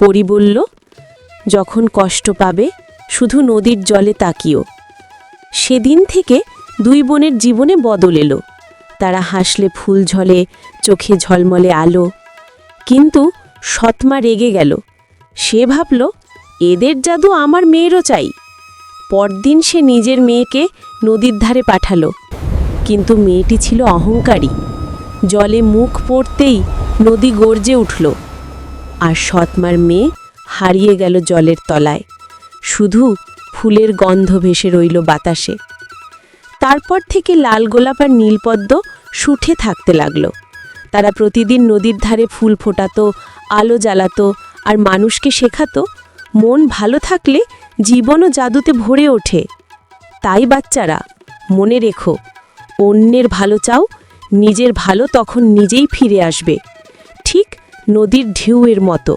পরি বলল, যখন কষ্ট পাবে, শুধু নদীর জলে তাকিও। সেদিন থেকে দুই বোনের জীবনে বদল এলো। তারা হাসলে ফুল ঝলে, চোখে ঝলমলে আলো। কিন্তু সৎমা রেগে গেল। সে ভাবল, এদের জাদু আমার মেয়েরও চাই। পরদিন সে নিজের মেয়েকে নদীর ধারে পাঠালো। কিন্তু মেয়েটি ছিল অহংকারী। জলে মুখ পড়তেই নদী গর্জে উঠল। আর সৎমার মেয়ে হারিয়ে গেল জলের তলায়। শুধু ফুলের গন্ধ ভেসে রইল বাতাসে। তারপর থেকে লাল গোলাপ আর নীলপদ্ম সুঠে থাকতে লাগল। তারা প্রতিদিন নদীর ধারে ফুল ফোটাতো, আলো জ্বালাতো আর মানুষকে শেখাতো, মন ভালো থাকলে জীবনও জাদুতে ভরে ওঠে। তাই বাচ্চারা, মনে রেখো, অন্যের ভালো চাও, নিজের ভালো তখন নিজেই ফিরে আসবে। নদীর ঢেউয়ের মতো।